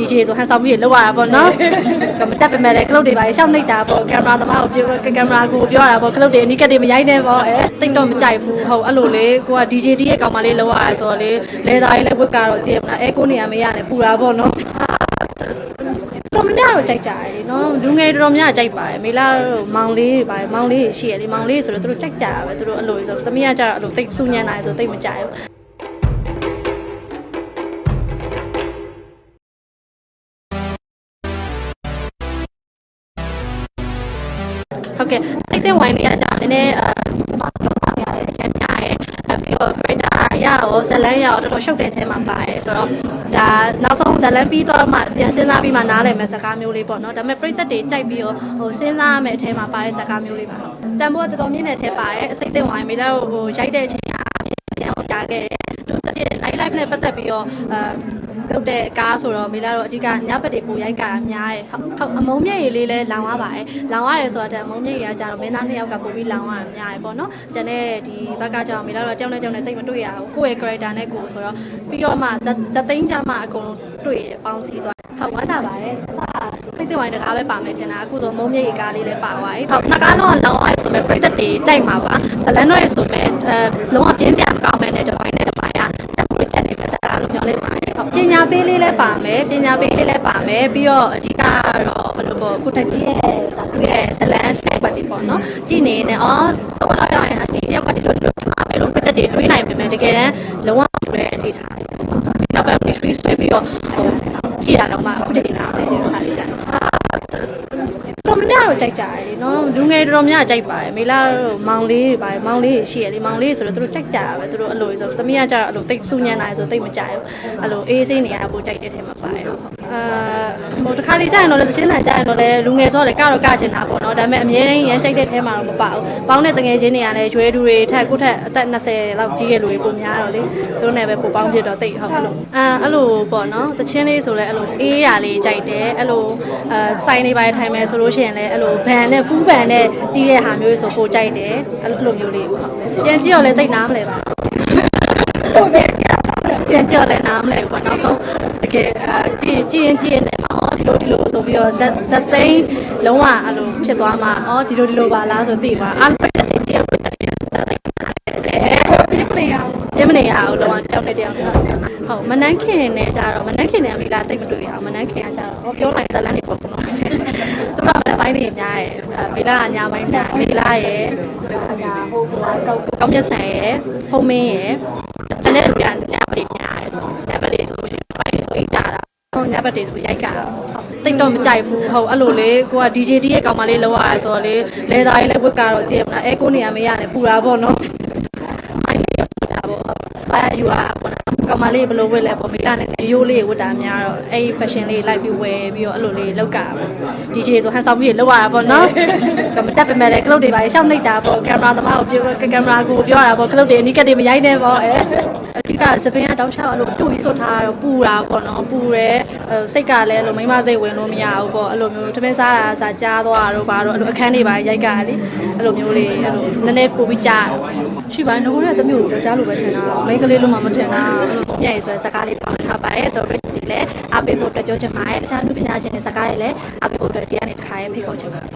DJ ဆိုဟန်ဆောင်ပြီးလောက်ရတာပေါ့နော်ကမတက်ပေမဲ့လည်းကလုတ်တွေပါရှောက်နေတာပေါ့ကင်မရာသမားကိုပြောကင်မရာကိုပြောတာပေါ့ကလုတ်တွေအနီးကပ်တွေမရိုက်နဲ့ပေါ့အဲတိတ်တော့မကြိုက်ဘူးဟုတ်အဲ့လိုလေကိုက DJ တီးရဲ့ကောင်မလေးလောက်ရတာဆိုတော့လေလဲသားလေးလည်းဝတ်ကတော့တည်ရမလားအဲကိုနေရာမရနဲ့ပူတာပေါ့နော်တော်မများတော့ကြိုက်ကြတယ်နော်လူငယ်တော်များကြိုက်ပါတယ်မေလာတို့မောင်လေးတွေပါတယ်မောင်လေးရှိရလေမောင်လေးဆိုတော့သူတို့ကြိုက်ကြတာပဲသူတို့အဲ့လိုဆိုသမီးကကြတော့အဲ့လိုတိတ်စူညံနိုင်ဆိုတိတ်မကြိုက်ဘူး ဟုတ်ကဲ့တိတ်တဲ့ဝိုင်းလေးကကြာနည်းနည်းအာရတယ်ရှမ်းများရဲ့အဲပြီးတော့ creator ရရောဇလန်းရရောတော်တော်ရှုပ်တဲ့အဲမှာပါတယ်ဆိုတော့ဒါနောက်ဆုံးဇလန်းပြီးတော့မှပြန်စဉ်းစားပြီးမှနားလည်မယ့်စကားမျိုးလေးပေါ့နော်ဒါပေမဲ့ပြိသက်တွေကြိုက်ပြီးတော့ဟိုစဉ်းစားရမယ့်အထဲမှာပါတဲ့စကားမျိုးလေးပါတန်ဖိုးကတော်တော်မြင့်တဲ့အထဲပါတယ်အစိတ်သိဝိုင်းမိတော့ဟိုရိုက်တဲ့အချိန်ကပြန်ဟိုတားခဲ့တယ်သူတစ်ပြည့် live live နဲ့ပတ်သက်ပြီးတော့အာ လုပ်တဲ့ကားဆိုတော့မေလာတော့အဓိကညဘက်တွေပိုရိုက်ကြတာများတယ်ဟုတ်ဟုတ်အမုံမြင့်ရည်လေးလဲလောင်ရပါတယ်လောင်ရတယ်ဆိုတာတဲ့အမုံမြင့်ရည်ကကြတော့မင်းသားနှစ်ယောက်ကပိုပြီးလောင်ရတာများတယ်ပေါ့နော်ကျန်တဲ့ဒီဘက်ကကြောင်မေလာတော့တယောက်နဲ့တယောက်နဲ့တိတ်မတွေ့ရဘူးကိုယ့်ရဲ့ character နဲ့ကိုယ်ဆိုတော့ပြီးတော့မှဇက်ဇက်သိန်းကြမှာအကုန်လုံးတွေ့တယ်ပေါင်းစည်းသွားဟုတ်ဝမ်းသာပါတယ်အစားစိတ်သွင်းဝိုင်းတကားပဲပါမယ်ထင်တာအခုတော့မုံမြင့်ရည်ကားလေးလည်းပါသွားပြီဟုတ်နှစ်ကားလုံးကလောင်ရတယ်ဆိုပေမဲ့ပြိသက်တွေကြိုက်မှာပါဇလန်တော့ရဆိုပေမဲ့အဲလုံးဝပြင်းစရာမကောင်းမဲ့တဲ့ဒီပိုင်းနဲ့ဒီပိုင်းကတံပိုးတက်နေတဲ့စကားလို့ပြောလိုက်ပါတယ် ဟုတ်ပညာပေးလေးလည်းပါမယ်ပညာပေးလေးလည်းပါမယ်ပြီးတော့အဓိကကတော့ဘယ်လိုပေါ့ကိုတက်ကြီးရဲ့ဒါသူရဲ့ဇလန်တဲ့ပတ်တွေပေါ့နော်ကြည်နေနေအော်တော့လာရရင်ဒီရက်ပတ်တွေလို့လို့မှာပဲလို့ပြသက်တွေတွေးနိုင်ပေမဲ့တကယ်တမ်းလုံးဝမတဲ့အနေထားတော့ပဲ ministry ဆွဲပြီးတော့ဟိုကြည်ရတော့မှအခုတည်းကနားတယ်ဒီလိုခါလေးကြာတော်မများတော့ ကြိုက်ကြတယ်နော်လူငယ်တော်များကြိုက်ပါတယ်မေလာတို့မောင်လေးတွေပါတယ်မောင်လေးရှိရလေမောင်လေးဆိုတော့သူတို့ကြိုက်ကြတာပဲသူတို့အဲ့လိုဆိုသမီးကကြတော့အဲ့လိုတိတ်စူညံနိုင်ဆိုတိတ်မကြိုက်ဘူးအဲ့လိုအေးဆေးနေရပိုကြိုက်တဲ့ထဲမှာပါတယ်ဟုတ်အာဟိုတစ်ခါလေးကြာရင်တော့လည်းချင်းတန်ကြာရင်တော့လည်းလူငယ်ဆိုတော့လည်းကတော့ကချင်တာပေါ့နော်ဒါပေမဲ့အမြဲတမ်းရမ်းကြိုက်တဲ့ထဲမှာတော့မပါဘူးပေါင်းတဲ့တငယ်ချင်းတွေကလည်းရွယ်သူတွေထက်ကိုထက်အသက်20လောက်ကြီးရဲ့လူတွေပုံများတော့လေသူတို့နဲ့ပဲပိုပေါင်းဖြစ်တော့တိတ်ဟုတ်အဲ့လိုအာအဲ့လိုပေါ့နော်တချင်းလေးဆိုလဲအဲ့လိုအေးရလေးကြိုက်တယ်အဲ့လိုအာဆိုင်နေပါထိုင်မယ်ဆိုလို့ရှိရင်လည်းအဲ့လိုဘန်နဲ့ဖူးဘန်နဲ့တီးတဲ့ဟာမျိုးဆိုပိုကြိုက်တယ်အဲ့လိုမျိုးလေးပေါ့ပြန်ကြည့်တော့လည်းတိတ်နားမလဲပါဟုတ်ပြန်ကြည့်ပြန်ကြည့်တော့လည်းနားမလဲဘူးပေါ့နောက်ဆုံးတကယ်အာကြည့်ကြည့်ရင်ကြည့်ရင်လည်းအော်ဒီလိုဒီလိုဆိုပြီးတော့ဇက်ဇက်သိန်းလုံးဝအဲ့လိုဖြစ်သွားမှာအော်ဒီလိုဒီလိုပါလားဆိုသိပါအားပြတ်တဲ့ကြည့်ရပြတ်တဲ့ဇက်သိန်းပြမနေ ရဘူးပြမနေရဘူးလုံးဝတောင်းနေတောင်းနေဟုတ်မနှန်းခင်နဲ့ကြတော့မနှန်းခင်နဲ့မိလားတိတ်မတွေ့ရအောင်မနှန်းခင်ကကြတော့ဟောပြောလိုက်ဇက်လန်းနေပေါ့ကွနော်သူကလည်းပိုင်းနေများရဲ့မိလားညာပိုင်းညာမိလားရဲ့ညာဟိုကောင်းမြတ်ဆန်ရဲ့ဖုံးမင်းရဲ့တနေ့ကညာပရိညာရဲ့ညာပရိဆိုရင်ပိုင်းဆိုအိတ်တာဟိုညဘက်တွေဆိုရိုက်ကြတာတိတ်တော့မကြိုက်ဘူးဟုတ်အဲ့လိုလေကိုက DJ တီးရဲ့ကောင်မလေးလောက်ရဆိုတော့လေလဲသားလေးလည်းဝတ်ကတော့တည်ရမလားအဲကိုနေရာမရနဲ့ပူတာပေါ့နော်မိုင်းလေးတော့ပူတာ ပေါ့ဆွာယူတာပေါ့နော်ကောင် မလေးဘယ်လိုဝတ်လဲပေါ့မိလာနဲ့ရိုးလေးဝတ်တာများတော့အဲ့ fashion လေးလိုက်ပြီးဝယ်ပြီးတော့အဲ့လိုလေးလောက်ကပေါ့ DJ ဆိုဟန်ဆောင်ပြီးလောက်ရတာပေါ့နော်ကမတက်ပေမဲ့လည်းကလုတ်တွေပါရှောက်နေတာပေါ့ကင်မရာသမားကိုပြောကင်မရာကိုပြောတာပေါ့ကလုတ်တွေအနီးကပ်တွေမရိုက်နဲ့ပေါ့အဲအဓိကစပင်းကတောင်းချအောင်လို့တူပြီးဆိုထားတော့ပူတာပေါ့နော်ပူတယ်စိတ်ကလည်းအဲ့လိုမိမစိတ်ဝင်လို့မရဘူးပေါ့အဲ့လိုမျိုးထမင်းစားတာစားကြားသွားတာတော့ဘာတော့အဲ့လိုအခန်းတွေပါရိုက်ကလေအဲ့လိုမျိုးလေးအဲ့လိုနည်းနည်းပူပြီးကြားရှိပါငိုရတဲ့မျိုးကိုကြားလို့ပဲထင်တာမိန်းကလေးလုံးမှမထင်တာအဲ့လိုညရဲ့ဆိုစကားလေးပေါင်းထားပါရဲ့ဆိုတော့ဒီလည်းအပေးဖို့အတွက်ပြောချင်ပါတယ်တခြားလူပညာရှင်တွေစကားတွေလည်းအပေးဖို့အတွက်တရားနေတစ်ခါရဲ့ဖိတ်ခေါ်ချင်ပါတယ်